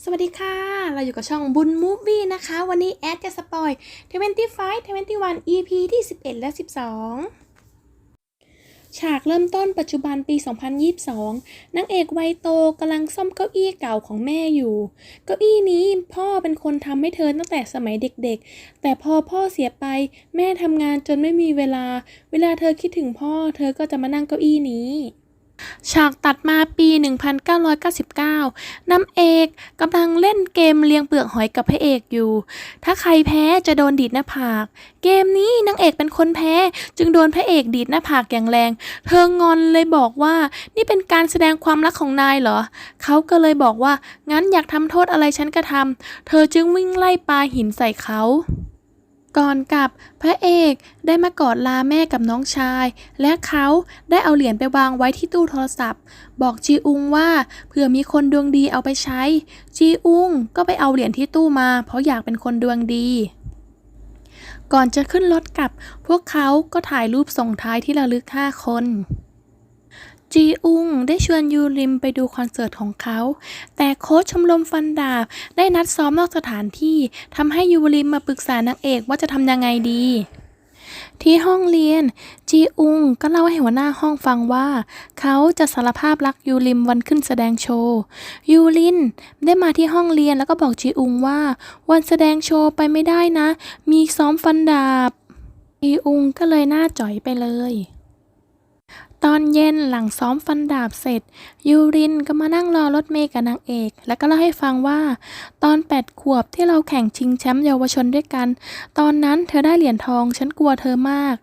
สวัสดีค่ะ เราอยู่กับช่องบุญมูฟวี่นะคะ วันนี้แอดจะสปอย25 21 EP ที่ 11 และ 12 ฉากเริ่มต้นปัจจุบันปี 2022นางเอกวัยโตกำลังซ่อมเก้าอี้เก่าของแม่อยู่ เก้าอี้นี้พ่อเป็นคนทำให้เธอตั้งแต่สมัยเด็กๆ แต่พอพ่อเสียไป แม่ทำงานจนไม่มีเวลา เวลาเธอคิดถึงพ่อ เธอก็จะมานั่งเก้าอี้นี้ ฉากตัดมาปี 1999 น้ำเอกกำลังเล่นเกมเลียงเปลือกหอยกับพระเอกอยู่ ถ้าใครแพ้จะโดนดีดหน้าผาก เกมนี้นางเอกเป็นคนแพ้ จึงโดนพระเอกดีดหน้าผากอย่างแรง เธองอนเลยบอกว่านี่เป็นการแสดงความรักของนายเหรอ เขาก็เลยบอกว่างั้นอยากทำโทษอะไรฉันก็ทำเธอจึงวิ่งไล่ปาหินใส่เขา ก่อนกลับพระเอกได้มากอดลาแม่กับน้องชาย และเขาได้เอาเหรียญไปวางไว้ที่ตู้โทรศัพท์ บอกจีอุงว่าเผื่อมีคนดวงดีเอาไปใช้ จีอุงก็ไปเอาเหรียญที่ตู้มา เพราะอยากเป็นคนดวงดี ก่อนจะขึ้นรถกลับ พวกเขาก็ถ่ายรูปส่งท้ายที่ระลึก 5 คน จีอุงได้ชวนยูริมไปดูคอนเสิร์ตของเขา แต่โค้ชชมรมฟันดาบได้นัดซ้อมนอกสถานที่ทำให้ยูริมมาปรึกษานางเอกว่าจะทำยังไงดี ที่ห้องเรียน จีอุงก็เล่าให้หัวหน้าห้องฟังว่า เขาจะสารภาพรักยูริมวันขึ้นแสดงโชว์ยูรินได้มาที่ห้องเรียนแล้วก็บอกจีอุงว่า วันแสดงโชว์ไปไม่ได้นะ มีซ้อมฟันดาบจีอุงก็เลยหน้าจ่อยไปเลย ตอนเย็นหลังซ้อมฟันดาบเสร็จ ยูรินก็มานั่งรอรถเมย์กับนางเอก แล้วก็เล่าให้ฟังว่า ตอน 8 ขวบที่เราแข่งชิงแชมป์เยาวชนด้วยกัน ตอนนั้นเธอได้เหรียญทองฉันกลัวเธอมาก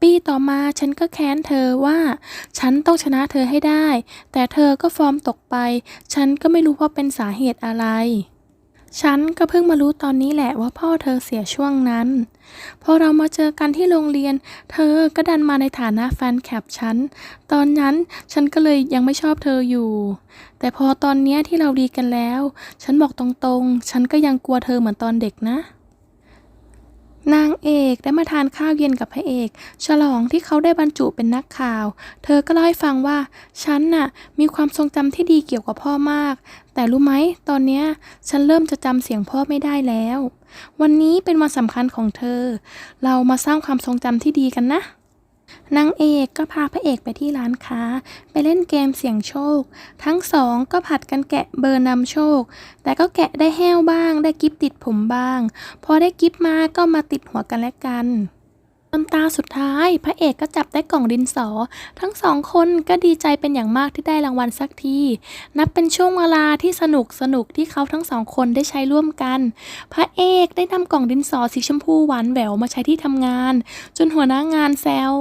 ปีต่อมาฉันก็แค้นเธอว่า ฉันต้องชนะเธอให้ได้ แต่เธอก็ฟอร์มตกไป ฉันก็ไม่รู้ว่าเป็นสาเหตุอะไร ฉันก็เพิ่งมารู้ตอนนี้แหละว่าพ่อเธอเสียช่วงนั้น พอเรามาเจอกันที่โรงเรียน เธอก็ดันมาในฐานะแฟนคลับฉัน ตอนนั้นฉันก็เลยยังไม่ชอบเธออยู่ แต่พอตอนนี้ที่เราดีกันแล้ว ฉันบอกตรงๆ ฉันก็ยังกลัวเธอเหมือนตอนเด็กนะ นางเอกได้มาทานข้าวเย็นกับพระเอก ฉลองที่เขาได้บรรจุเป็นนักข่าว เธอก็เล่าให้ฟังว่า ฉันน่ะมีความทรงจำที่ดีเกี่ยวกับพ่อมาก แต่รู้ไหมตอนเนี้ยฉันเริ่มจะจำเสียงพ่อไม่ได้แล้ว วันนี้เป็นวันสำคัญของเธอ เรามาสร้างความทรงจำที่ดีกันนะ นางเอกก็พาพระเอกไปที่ร้านค้า ไปเล่นเกมเสี่ยงโชค ทั้งสองก็ผัดกันแกะเบอร์นำโชค แต่ก็แกะได้แห้วบ้าง ได้กิฟติดผมบ้าง พอได้กิฟมาก็มาติดหัวกันและกัน นตาสุดท้าย พระเอกก็จับได้กล่องดินสอ ทั้งสองคนก็ดีใจเป็นอย่างมากที่ได้รางวัลสักที นับเป็นช่วงเวลาที่สนุกสนุกที่เขาทั้งสองคนได้ใช้ร่วมกัน พระเอกได้นำกล่องดินสอสีชมพูหวานแหววมาใช้ที่ทำงาน จนหัวหน้างานแซว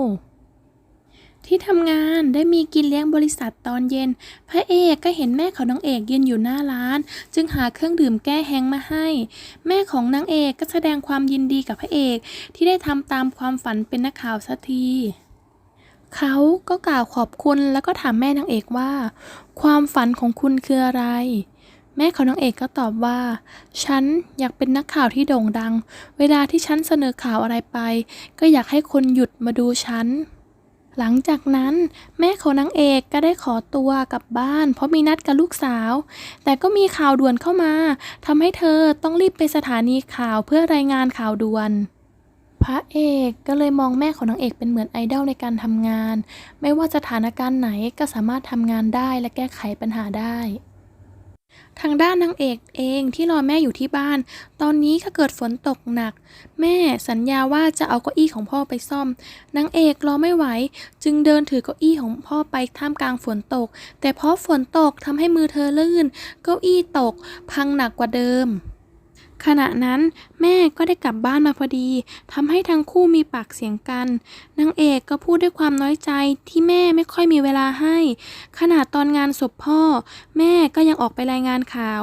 ที่ทำงานได้มีกินเลี้ยงบริษัทตอนเย็น พระเอกก็เห็นแม่ของนางเอกยืนอยู่หน้าร้าน จึงหาเครื่องดื่มแก้แห้งมาให้ แม่ของนางเอกก็แสดงความยินดีกับพระเอก ที่ได้ทำตามความฝันเป็นนักข่าวสักทีเขาก็กล่าวขอบคุณแล้วก็ถามแม่นางเอกว่า ความฝันของคุณคืออะไร แม่ของนางเอกก็ตอบว่า ฉันอยากเป็นนักข่าวที่โด่งดัง เวลาที่ฉันเสนอข่าวอะไรไป ก็อยากให้คนหยุดมาดูฉัน หลังจากนั้นแม่ของนางเอกก็ได้ขอตัวกลับบ้าน เพราะมีนัดกับลูกสาว แต่ก็มีข่าวด่วนเข้ามาทำให้เธอต้องรีบไปสถานีข่าวเพื่อรายงานข่าวด่วน พระเอกก็เลยมองแม่ของนางเอกเป็นเหมือนไอดอลในการทำงาน ไม่ว่าสถานการณ์ไหนก็สามารถทำงานได้และแก้ไขปัญหาได้ ทางด้านนางเอกเองที่รอแม่อยู่ที่บ้าน ตอนนี้ก็เกิดฝนตกหนัก แม่สัญญาว่าจะเอาเก้าอี้ของพ่อไปซ่อม นางเอกรอไม่ไหว จึงเดินถือเก้าอี้ของพ่อไปท่ามกลางฝนตก แต่เพราะฝนตกทำให้มือเธอลื่น เก้าอี้ตก พังหนักกว่าเดิม ขณะนั้นแม่ก็ได้กลับบ้านมาพอดีทำให้ทั้งคู่มีปากเสียงกันนางเอกก็พูดด้วยความน้อยใจที่แม่ไม่ค่อยมีเวลาให้ขนาดตอนงานศพพ่อ แม่ก็ยังออกไปรายงานข่าว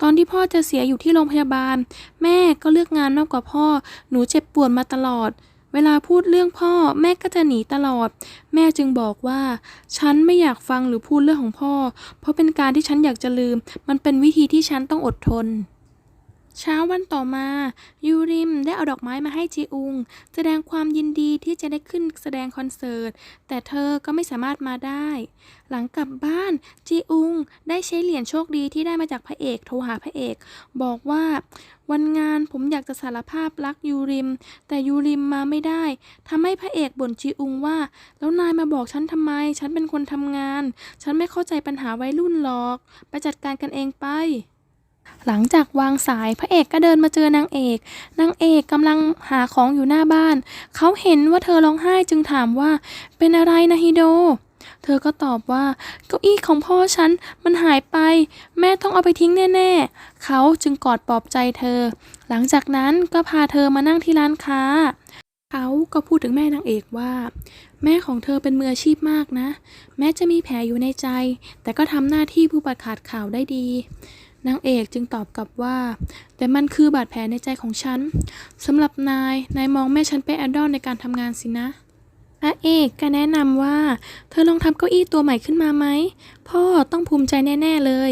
ตอนที่พ่อจะเสียอยู่ที่โรงพยาบาล แม่ก็เลือกงานมากกว่าพ่อ หนูเจ็บปวดมาตลอดเวลาพูดเรื่องพ่อแม่ก็จะหนีตลอด แม่จึงบอกว่า ฉันไม่อยากฟังหรือพูดเรื่องของพ่อ เพราะเป็นการที่ฉันอยากจะลืม มันเป็นวิธีที่ฉันต้องอดทน เช้าวันต่อมา ยูริมได้เอาดอกไม้มาให้จีอุง แสดงความยินดีที่จะได้ขึ้นแสดงคอนเสิร์ต แต่เธอก็ไม่สามารถมาได้ หลังกลับบ้าน จีอุงได้ใช้เหรียญโชคดีที่ได้มาจากพระเอกโทรหาพระเอก บอกว่าวันงานผมอยากจะสารภาพรักยูริม แต่ยูริมมาไม่ได้ทำให้พระเอกบ่นจีอุงว่า แล้วนายมาบอกฉันทำไม ฉันเป็นคนทำงาน ฉันไม่เข้าใจปัญหาวัยรุ่นหรอก ไปจัดการกันเองไป หลังจากวางสายพระเอกก็เดินมาเจอนางเอก นางเอกกำลังหาของอยู่หน้าบ้าน เขาเห็นว่าเธอร้องไห้จึงถามว่า เป็นอะไรนะฮิโด เธอก็ตอบว่าเก้าอี้ของพ่อฉันมันหายไป แม่ต้องเอาไปทิ้งแน่ๆ เขาจึงกอดปลอบใจเธอ หลังจากนั้นก็พาเธอมานั่งที่ร้านค้า เขาก็พูดถึงแม่นางเอกว่า แม่ของเธอเป็นมืออาชีพมากนะ แม้จะมีแผลอยู่ในใจ แต่ก็ทำหน้าที่ผู้ประกาศข่าวได้ดี นางเอกจึงตอบกลับว่า แต่มันคือบาดแผลในใจของฉันสำหรับนาย นายมองแม่ฉันเป็นไอดอลในการทำงานสินะพระเอกก็แนะนำว่า เธอลองทำเก้าอี้ตัวใหม่ขึ้นมาไหม พ่อต้องภูมิใจแน่ ๆเลย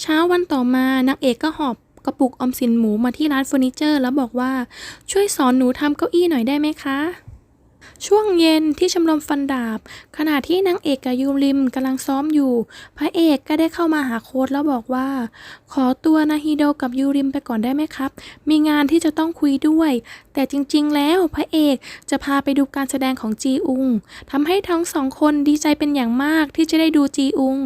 เช้าวันต่อมานางเอกก็หอบกระปุกอมสินหมูมาที่ร้านเฟอร์นิเจอร์ แล้วบอกว่าช่วยสอนหนูทำเก้าอี้หน่อยได้ไหมคะ ช่วงเย็นที่ชมรมฟันดาบ ขณะที่นางเอกกับยูริมกำลังซ้อมอยู่ พระเอกก็ได้เข้ามาหาโค้ดแล้วบอกว่า ขอตัวนาฮิโดกับยูริมไปก่อนได้ไหมครับ มีงานที่จะต้องคุยด้วย แต่จริงๆ แล้วพระเอกจะพาไปดูการแสดงของจีอุงทำให้ทั้งสองคนดีใจเป็นอย่างมากที่จะได้ดูจีอุง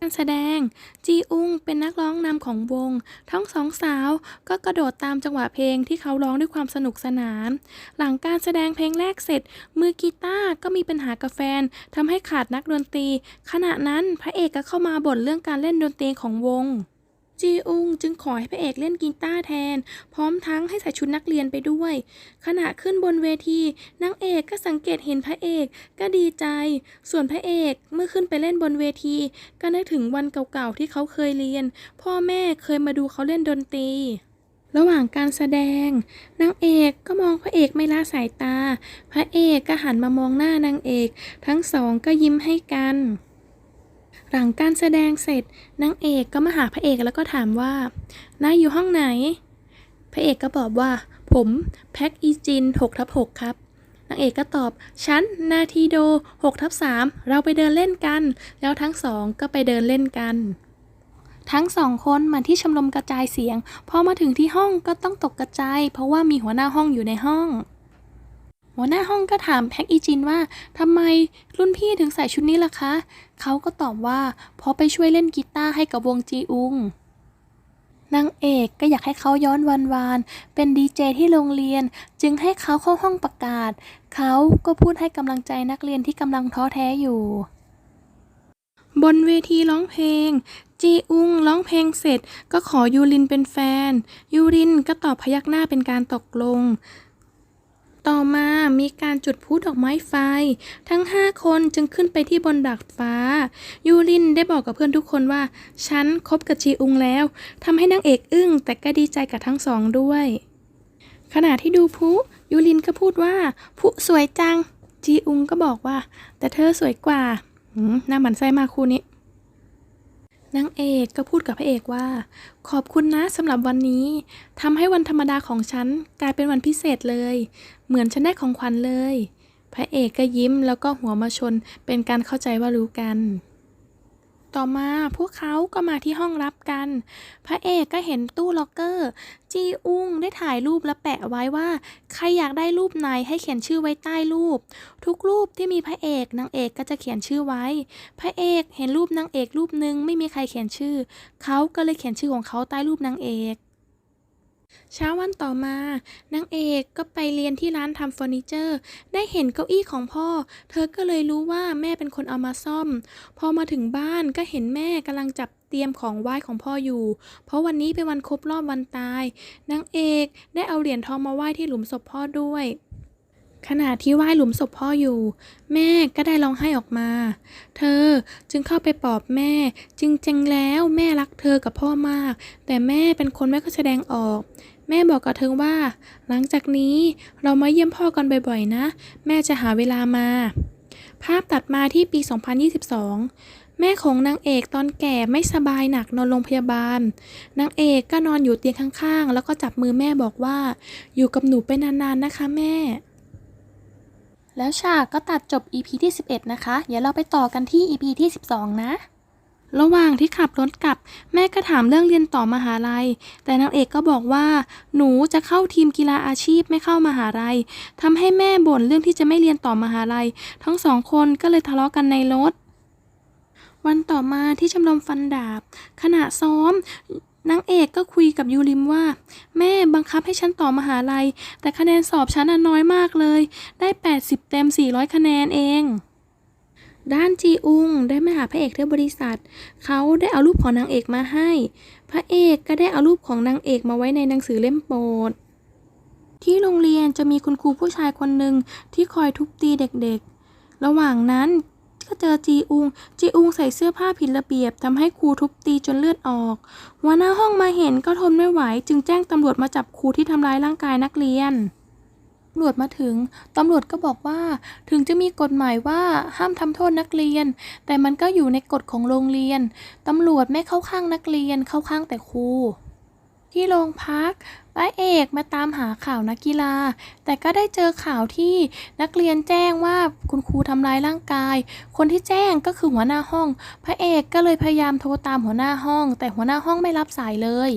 การแสดง จีอุงเป็นนักร้องนำของวง ทั้งสองสาวก็กระโดดตามจังหวะเพลงที่เขาร้องด้วยความสนุกสนาน หลังการแสดงเพลงแรกเสร็จ มือกีตาร์ก็มีปัญหากับแฟนทำให้ขาดนักดนตรี ขณะนั้นพระเอกก็เข้ามาบ่นเรื่องการเล่นดนตรีของวง จีอุงจึงขอให้พระเอกเล่นกีตาร์แทน พร้อมทั้งให้ใส่ชุดนักเรียนไปด้วย ขณะขึ้นบนเวทีนางเอกก็สังเกตเห็นพระเอกก็ดีใจ ส่วนพระเอกเมื่อขึ้นไปเล่นบนเวที ก็นึกถึงวันเก่าๆที่เขาเคยเรียน พ่อแม่เคยมาดูเขาเล่นดนตรีระหว่างการแสดงนางเอกก็มองพระเอกไม่ละสายตา พระเอกก็หันมามองหน้านางเอก ทั้งสองก็ยิ้มให้กัน หลังการแสดงเสร็จนางเอกก็มาหาพระเอกแล้วก็ถามว่านายอยู่ห้องไหน พระเอกก็บอกว่า ผมแพ็กอีจิน6ทับ6ครับนางเอกก็ตอบ ฉัน นาทีโด6ทับ3เราไปเดินเล่นกัน แล้วทั้งสองก็ไปเดินเล่นกัน ทั้งสองคนมาที่ชมรมกระจายเสียง พอมาถึงที่ห้องก็ต้องตกกระจาย เพราะว่ามีหัวหน้าห้องอยู่ในห้อง หัวหน้าห้องก็ถามแพ็กอีจินว่าทำไมรุ่นพี่ถึงใส่ชุดนี้ล่ะคะ เขาก็ตอบว่าเพราะไปช่วยเล่นกีตาร์ให้กับวงจีอุงนางเอกก็อยากให้เขาย้อนวันวาน เป็นดีเจที่โรงเรียน จึงให้เขาเข้าห้องประกาศ เขาก็พูดให้กำลังใจนักเรียนที่กำลังท้อแท้อยู่ บนเวทีร้องเพลง จีอุงร้องเพลงเสร็จ ก็ขอยูรินเป็นแฟน ยูรินก็ตอบพยักหน้าเป็นการตกลง ต่อมามีการจุดพลุดอกไม้ไฟ ทั้งห้าคนจึงขึ้นไปที่บนดาดฟ้า ยูรินได้บอกกับเพื่อนทุกคนว่า ฉันคบกับจีอุงแล้วทำให้นางเอกอึ้ง แต่ก็ดีใจกับทั้งสองด้วย ขณะที่ดูพลุยูรินก็พูดว่าพลุสวยจัง จีอุงก็บอกว่า แต่เธอสวยกว่าหน่าหมันไส้มากคู่นี้ นางเอกก็พูดกับพระเอกว่า ขอบคุณนะสำหรับวันนี้ทำให้วันธรรมดาของฉันกลายเป็นวันพิเศษเลย เหมือนฉันได้ของขวัญเลย พระเอกก็ยิ้มแล้วก็หัวมาชนเป็นการเข้าใจว่ารู้กัน ต่อมาพวกเขาก็มาที่ห้องรับกัน พระเอกก็เห็นตู้ล็อกเกอร์ จีอุงได้ถ่ายรูปและแปะไว้ว่า ใครอยากได้รูปไหนให้เขียนชื่อไว้ใต้รูป ทุกรูปที่มีพระเอกนางเอกก็จะเขียนชื่อไว้ พระเอกเห็นรูปนางเอกรูปหนึ่งไม่มีใครเขียนชื่อ เขาก็เลยเขียนชื่อของเขาใต้รูปนางเอก เช้าวันต่อมานางเอกก็ไปเรียนที่ร้านทำเฟอร์นิเจอร์ ได้เห็นเก้าอี้ของพ่อ เธอก็เลยรู้ว่าแม่เป็นคนเอามาซ่อม พอมาถึงบ้านก็เห็นแม่กำลังจับเตรียมของไหว้ของพ่ออยู่ เพราะวันนี้เป็นวันครบรอบวันตาย นางเอกได้เอาเหรียญทองมาไหว้ที่หลุมศพพ่อด้วย ขณะที่ไหว้หลุมศพพ่ออยู่ แม่ก็ได้ร้องไห้ออกมา เธอจึงเข้าไปปลอบแม่ จริงๆแล้วแม่รักเธอกับพ่อมาก แต่แม่เป็นคนไม่ค่อยแสดงออก แม่บอกกับเธอว่า หลังจากนี้เรามาเยี่ยมพ่อกันบ่อยๆนะ แม่จะหาเวลามา ภาพตัดมาที่ปี 2022แม่ของนางเอกตอนแก่ไม่สบายหนักนอนโรงพยาบาล นางเอกก็นอนอยู่เตียงข้างๆ แล้วก็จับมือแม่บอกว่า อยู่กับหนูไปนานๆนะคะแม่ แล้วฉากก็ตัดจบ EP ที่ 11 นะคะ เดี๋ยวเราไปต่อกันที่ EP ที่ 12 นะ ระหว่างที่ขับรถกลับ แม่ก็ถามเรื่องเรียนต่อมหาลัย แต่นางเอกก็บอกว่า หนูจะเข้าทีมกีฬาอาชีพไม่เข้ามหาลัยทำให้แม่บ่นเรื่องที่จะไม่เรียนต่อมหาลัย ทั้งสองคนก็เลยทะเลาะกันในรถวันต่อมาที่ชมรมฟันดาบ ขณะซ้อม นางเอกก็คุยกับยูริมว่า แม่บังคับให้ฉันต่อมหาลัย แต่คะแนนสอบฉันน้อยมากเลย ได้ 80 เต็ม 400 คะแนนเอง ด้านจีอุงได้มาหาพระเอกที่บริษัท เขาได้เอารูปของนางเอกมาให้ พระเอกก็ได้เอารูปของนางเอกมาไว้ในหนังสือเล่มโปรด ที่โรงเรียนจะมีคุณครูผู้ชายคนหนึ่งที่คอยทุบตีเด็กๆ ระหว่างนั้น ก็เจอจีอุง จีอุงใส่เสื้อผ้าผิดระเบียบทำให้ครูทุบตีจนเลือดออกหัวหน้าห้องมาเห็นก็ทนไม่ไหว จึงแจ้งตำรวจมาจับครูที่ทำร้ายร่างกายนักเรียนตำรวจมาถึง ตำรวจก็บอกว่า ถึงจะมีกฎหมายว่าห้ามทำโทษนักเรียน แต่มันก็อยู่ในกฎของโรงเรียน ตำรวจไม่เข้าข้างนักเรียน เข้าข้างแต่ครู ที่โรงพัก พระเอกมาตามหาข่าวนักกีฬา แต่ก็ได้เจอข่าวที่นักเรียนแจ้งว่าคุณครูทำร้ายร่างกาย คนที่แจ้งก็คือหัวหน้าห้อง พระเอกก็เลยพยายามโทรตามหัวหน้าห้อง แต่หัวหน้าห้องไม่รับสายเลย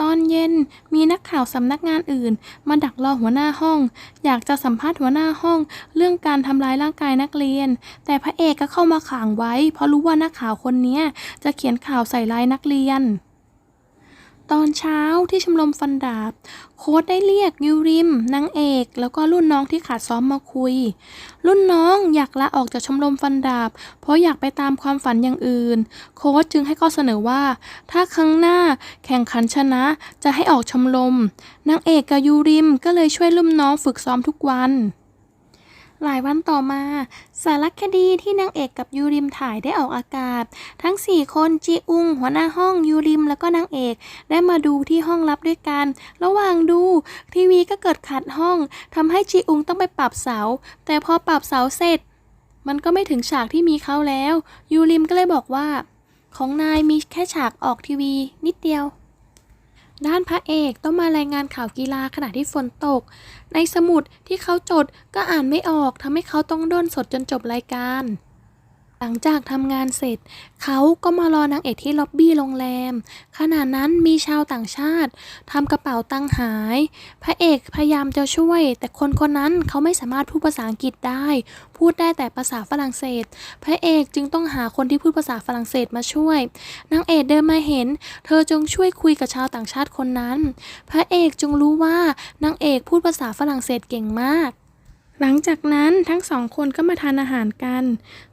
ตอนเย็นมีนักข่าวสำนักงานอื่น มาดักรอหัวหน้าห้อง อยากจะสัมภาษณ์หัวหน้าห้อง เรื่องการทำร้ายร่างกายนักเรียน แต่พระเอกก็เข้ามาขังไว้ เพราะรู้ว่านักข่าวคนนี้จะเขียนข่าวใส่ร้ายนักเรียน ตอนเช้าที่ชมรมฟันดาบ โค้ดได้เรียกยูริมนางเอก แล้วก็รุ่นน้องที่ขาดซ้อมมาคุย รุ่นน้องอยากลาออกจากชมรมฟันดาบ เพราะอยากไปตามความฝันอย่างอื่น โค้ชจึงให้ข้อเสนอว่า ถ้าครั้งหน้าแข่งขันชนะจะให้ออกชมรมนางเอกกับยูริมก็เลยช่วยรุ่นน้องฝึกซ้อมทุกวัน หลายวันต่อมา สารคดีที่นางเอกกับยูริมถ่ายได้ออกอากาศ ทั้ง 4 คนจีอุง หัวหน้าห้องยูริมแล้วก็นางเอก ได้มาดูที่ห้องลับด้วยกัน ระหว่างดูทีวีก็เกิดขัดห้องทำให้จีอุงต้องไปปรับเสา แต่พอปรับเสาเสร็จ มันก็ไม่ถึงฉากที่มีเขาแล้ว ยูริมก็เลยบอกว่า ของนายมีแค่ฉากออกทีวี นิดเดียว ด้านพระเอกต้องมารายงานข่าวกีฬาขณะที่ฝนตก ในสมุดที่เขาจดก็อ่านไม่ออกทำให้เขาต้องด้นสดจนจบรายการ หลังจากทำงานเสร็จ เขาก็มารอนางเอกที่ล็อบบี้โรงแรม ขณะนั้นมีชาวต่างชาติทำกระเป๋าตังหาย พระเอกพยายามจะช่วย แต่คนคนนั้นเขาไม่สามารถพูดภาษาอังกฤษได้ พูดได้แต่ภาษาฝรั่งเศส พระเอกจึงต้องหาคนที่พูดภาษาฝรั่งเศสมาช่วย นางเอกเดินมาเห็น เธอจงช่วยคุยกับชาวต่างชาติคนนั้น พระเอกจงรู้ว่านางเอกพูดภาษาฝรั่งเศสเก่งมาก หลังจากนั้นทั้งสองคนก็มาทานอาหารกัน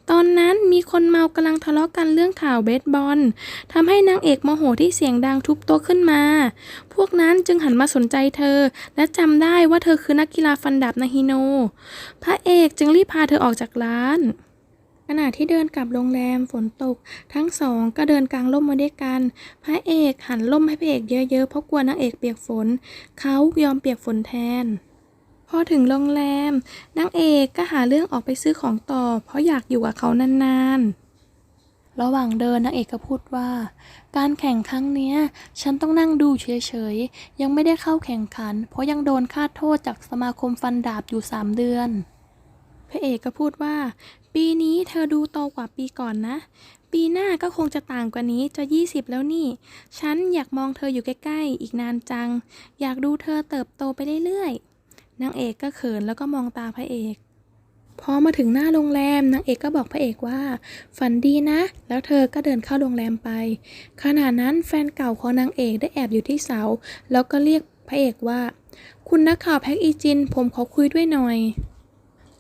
ตอนนั้นมีคนเมากำลังทะเลาะกันเรื่องข่าวเบสบอลทำให้นางเอกโมโหที่เสียงดังทุบโต๊ะขึ้นมา พวกนั้นจึงหันมาสนใจเธอ และจำได้ว่าเธอคือนักกีฬาฟันดาบนาฮิโน พระเอกจึงรีบพาเธอออกจากร้านขณะที่เดินกลับโรงแรมฝนตก ทั้งสองก็เดินกลางร่มมาด้วยกัน พระเอกหันร่มให้พระเอกเยอะๆเพราะกลัวนางเอกเปียกฝน เขายอมเปียกฝนแทน อถึงโรงแรมนางเอกก็หาเรื่องออกไปซื้อของต่อ เพราะอยากอยู่กับเขานานๆ ระหว่างเดินนางเอกก็พูดว่า การแข่งครั้งเนี้ย ฉันต้องนั่งดูเฉยๆ ยังไม่ได้เข้าแข่งขัน เพราะยังโดนค่าโทษจากสมาคมฟันดาบอยู่3เดือนพระเอกก็พูดว่า ปีนี้เธอดูโตกว่าปีก่อนนะ ปีหน้าก็คงจะต่างกว่านี้จะ 20 แล้วนี่ ฉันอยากมองเธออยู่ใกล้ๆ อีกนานจัง อยากดูเธอเติบโตไปเรื่อยๆ นางเอกก็เขินแล้วก็มองตาพระเอกพอมาถึงหน้าโรงแรมนางเอกก็บอกพระเอกว่า ฝันดีนะ แล้วเธอก็เดินเข้าโรงแรมไป ขณะนั้นแฟนเก่าของนางเอกได้แอบอยู่ที่เสา แล้วก็เรียกพระเอกว่า คุณนักข่าวแพ็กอีจิน ผมขอคุยด้วยหน่อย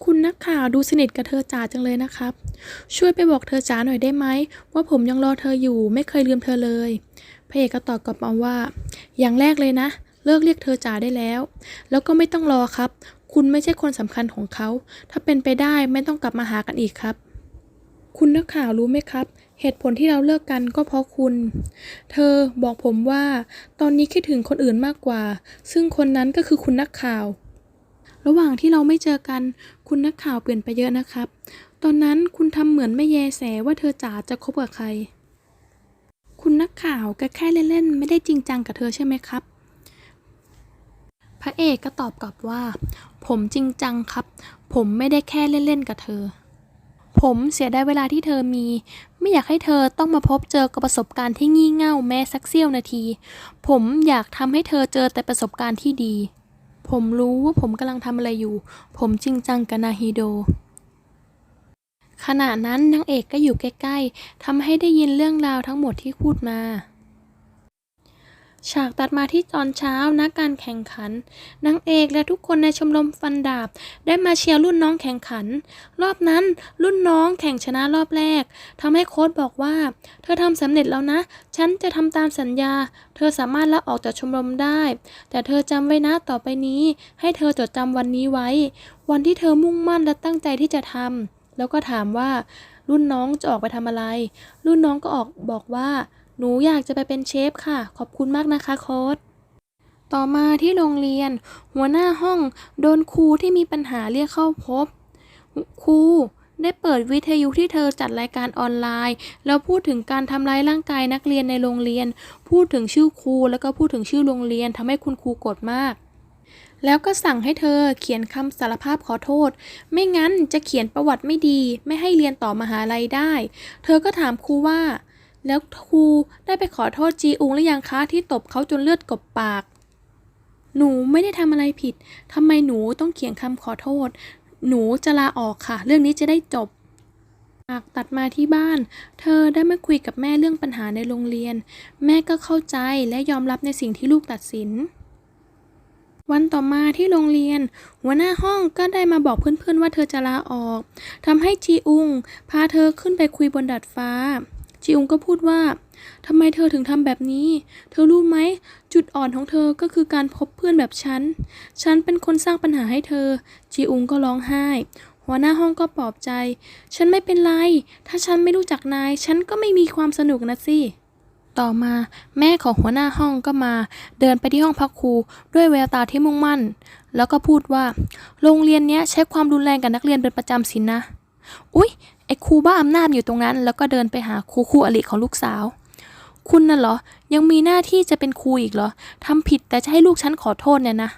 คุณนักข่าวดูสนิทกับเธอจ๋าจังเลยนะครับ ช่วยไปบอกเธอจ๋าหน่อยได้ไหมว่าผมยังรอเธออยู่ไม่เคยลืมเธอเลย พระเอกก็ตอบกลับมาว่า อย่างแรกเลยนะ เลิกเรียกเธอจ๋าได้แล้ว แล้วก็ไม่ต้องรอครับ คุณไม่ใช่คนสำคัญของเขา ถ้าเป็นไปได้ไม่ต้องกลับมาหากันอีกครับ คุณนักข่าวรู้ไหมครับ เหตุผลที่เราเลิกกันก็เพราะคุณ เธอบอกผมว่า ตอนนี้คิดถึงคนอื่นมากกว่า ซึ่งคนนั้นก็คือคุณนักข่าว ระหว่างที่เราไม่เจอกัน คุณนักข่าวเปลี่ยนไปเยอะนะครับ ตอนนั้นคุณทำเหมือนไม่แยแสว่าเธอจ๋าจะคบกับใครคุณนักข่าวก็แค่เล่น ๆ ไม่ได้จริงจังกับเธอใช่ไหมครับ พระเอกก็ตอบกลับว่า ผมจริงจังครับ ผมไม่ได้แค่เล่นๆกับเธอ ผมเสียดายเวลาที่เธอมี ไม่อยากให้เธอต้องมาพบเจอกับประสบการณ์ที่งี่เง่าแม้สักเสี้ยวนาที ผมอยากทำให้เธอเจอแต่ประสบการณ์ที่ดี ผมรู้ว่าผมกำลังทำอะไรอยู่ ผมจริงจังกับนาฮิโดขณะนั้นนางเอกก็อยู่ใกล้ ๆ ทำให้ได้ยินเรื่องราวทั้งหมดที่พูดมา ฉากตัดมาที่ตอนเช้านักการแข่งขันนางเอกและทุกคนในชมรมฟันดาบ ได้มาเชียร์รุ่นน้องแข่งขัน รอบนั้นรุ่นน้องแข่งชนะรอบแรกทำให้โค้ชบอกว่า เธอทำสำเร็จแล้วนะ ฉันจะทำตามสัญญา เธอสามารถลาออกจากชมรมได้ แต่เธอจำไว้นะต่อไปนี้ ให้เธอจดจำวันนี้ไว้ วันที่เธอมุ่งมั่นและตั้งใจที่จะทำแล้วก็ถามว่า รุ่นน้องจะออกไปทำอะไร รุ่นน้องก็ออกบอกว่า หนูอยากจะไปเป็นเชฟค่ะ ขอบคุณมากนะคะโค้ชต่อมาที่โรงเรียน หัวหน้าห้องโดนครูที่มีปัญหาเรียกเข้าพบ ครูได้เปิดวิทยุที่เธอจัดรายการออนไลน์ แล้วพูดถึงการทำร้ายร่างกายนักเรียนในโรงเรียน พูดถึงชื่อครูแล้วก็พูดถึงชื่อโรงเรียนทำให้คุณครูโกรธมาก แล้วก็สั่งให้เธอเขียนคำสารภาพขอโทษ ไม่งั้นจะเขียนประวัติไม่ดี ไม่ให้เรียนต่อมหาลัยได้ เธอก็ถามครูว่า แล้วครูได้ไปขอโทษจีอุงหรือยังคะที่ตบเขาจนเลือดกบปาก หนูไม่ได้ทำอะไรผิดทำไมหนูต้องเขียนคำขอโทษ หนูจะลาออกค่ะ เรื่องนี้จะได้จบหากตัดมาที่บ้าน เธอได้มาคุยกับแม่เรื่องปัญหาในโรงเรียน แม่ก็เข้าใจและยอมรับในสิ่งที่ลูกตัดสิน วันต่อมาที่โรงเรียน หัวหน้าห้องก็ได้มาบอกเพื่อนๆว่าเธอจะลาออกทำให้จีอุง พาเธอขึ้นไปคุยบนดาดฟ้า จีอุงก็พูดว่าทำไมเธอถึงทำแบบนี้ เธอรู้ไหม จุดอ่อนของเธอก็คือการพบเพื่อนแบบฉัน ฉันเป็นคนสร้างปัญหาให้เธอ จีอุงก็ร้องไห้ หัวหน้าห้องก็ปลอบใจ ฉันไม่เป็นไร ถ้าฉันไม่รู้จักนาย ฉันก็ไม่มีความสนุกนะสิ ต่อมาแม่ของหัวหน้าห้องก็มา เดินไปที่ห้องพักครูด้วยแววตาที่มุ่งมั่น แล้วก็พูดว่า โรงเรียนเนี้ยใช้ความรุนแรงกับนักเรียนเป็นประจำสินนะ อุ๊ย อ้ครูบ้าอำนาจอยู่ตรงนั้น แล้วก็เดินไปหาครูคู่อริของลูกสาว คุณน่ะเหรอ ยังมีหน้าที่จะเป็นครูอีกเหรอทำผิดแต่จะให้ลูกฉันขอโทษเนี่ยนะ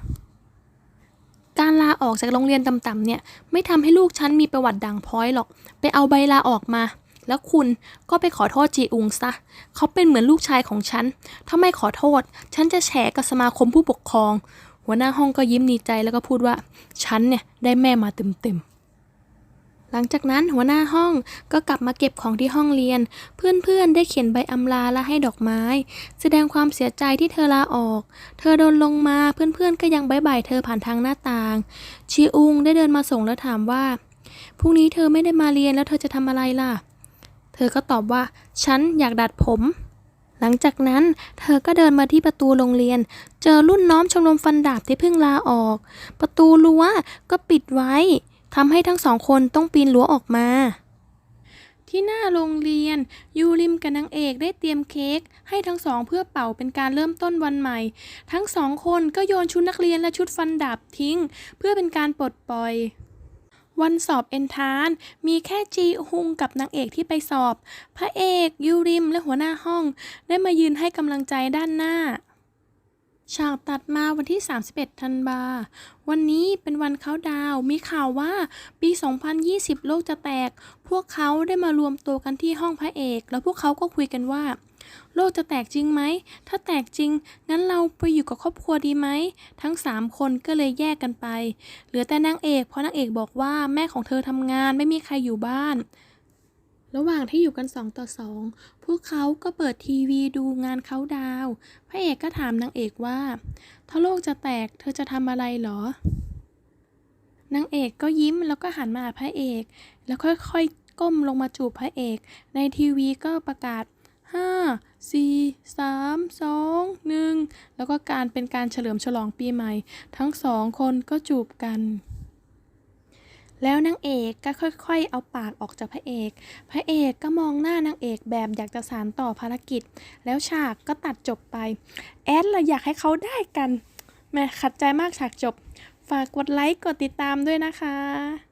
การลาออกจากโรงเรียนต่ำๆเนี่ย ไม่ทำให้ลูกฉันมีประวัติด่างพ้อยหรอก ไปเอาใบลาออกมา แล้วคุณก็ไปขอโทษจีอุงซะ เขาเป็นเหมือนลูกชายของฉัน ถ้าไม่ขอโทษ ฉันจะแฉกับสมาคมผู้ปกครอง หัวหน้าห้องก็ยิ้มดีใจแล้วก็พูดว่า ฉันเนี่ยได้แม่มาเต็มๆ หลังจากนั้นหัวหน้าห้องก็กลับมาเก็บของที่ห้องเรียน เพื่อนๆ ได้เขียนใบอำลาและให้ดอกไม้ แสดงความเสียใจที่เธอลาออก เธอโดนลงมาเพื่อนๆ ก็ยังบายบายเธอผ่านทางหน้าต่าง ชีอุงได้เดินมาส่งแล้วถามว่าพรุ่งนี้เธอไม่ได้มาเรียนแล้วเธอจะทำอะไรล่ะ เธอก็ตอบว่า ฉันอยากดัดผมหลังจากนั้นเธอก็เดินมาที่ประตูโรงเรียน เจอรุ่นน้องชมรมฟันดาบที่เพิ่งลาออก ประตูรั้วก็ปิดไว้ ทำให้ทั้งสองคนต้องปีนรั้วออกมา ที่หน้าโรงเรียน ยูริมกับนางเอกได้เตรียมเค้กให้ทั้งสองเพื่อเป่าเป็นการเริ่มต้นวันใหม่ ทั้งสองคนก็โยนชุดนักเรียนและชุดฟันดาบทิ้ง เพื่อเป็นการปลดปล่อยวันสอบเอนทาน มีแค่จีฮุงกับนางเอกที่ไปสอบ พระเอก ยูริม และหัวหน้าห้อง ได้มายืนให้กำลังใจด้านหน้า ฉากตัดมาวันที่ 31 ธันวา วันนี้เป็นวันเขาดาว มีข่าวว่าปี 2020 โลกจะแตก พวกเขาได้มารวมตัวกันที่ห้องพระเอก แล้วพวกเขาก็คุยกันว่า โลกจะแตกจริงไหม ถ้าแตกจริง งั้นเราไปอยู่กับครอบครัวดีไหม ทั้ง 3 คนก็เลยแยกกันไป เหลือแต่นางเอก เพราะนางเอกบอกว่าแม่ของเธอทำงานไม่มีใครอยู่บ้าน ระหว่างที่อยู่กันสองต่อสองพวกเขาก็เปิดทีวีดูงานเขาดาว พระเอกก็ถามนางเอกว่า ถ้าโลกจะแตกเธอจะทำอะไรเหรอนางเอกก็ยิ้มแล้วก็หันมาหาพระเอก แล้วค่อยๆก้มลงมาจูบพระเอก ในทีวีก็ประกาศห้าสี่สามสองหนึ่งแล้วก็การเป็นการเฉลิมฉลองปีใหม่ ทั้งสองคนก็จูบกัน แล้วนางเอกก็ค่อยๆ เอาปากออกจากพระเอก พระเอกก็มองหน้านางเอกแบบอยากจะสานต่อภารกิจ แล้วฉากก็ตัดจบไป แอดเราอยากให้เขาได้กันแหม่ขัดใจมากฉากจบ ฝากกดไลค์กดติดตามด้วยนะคะ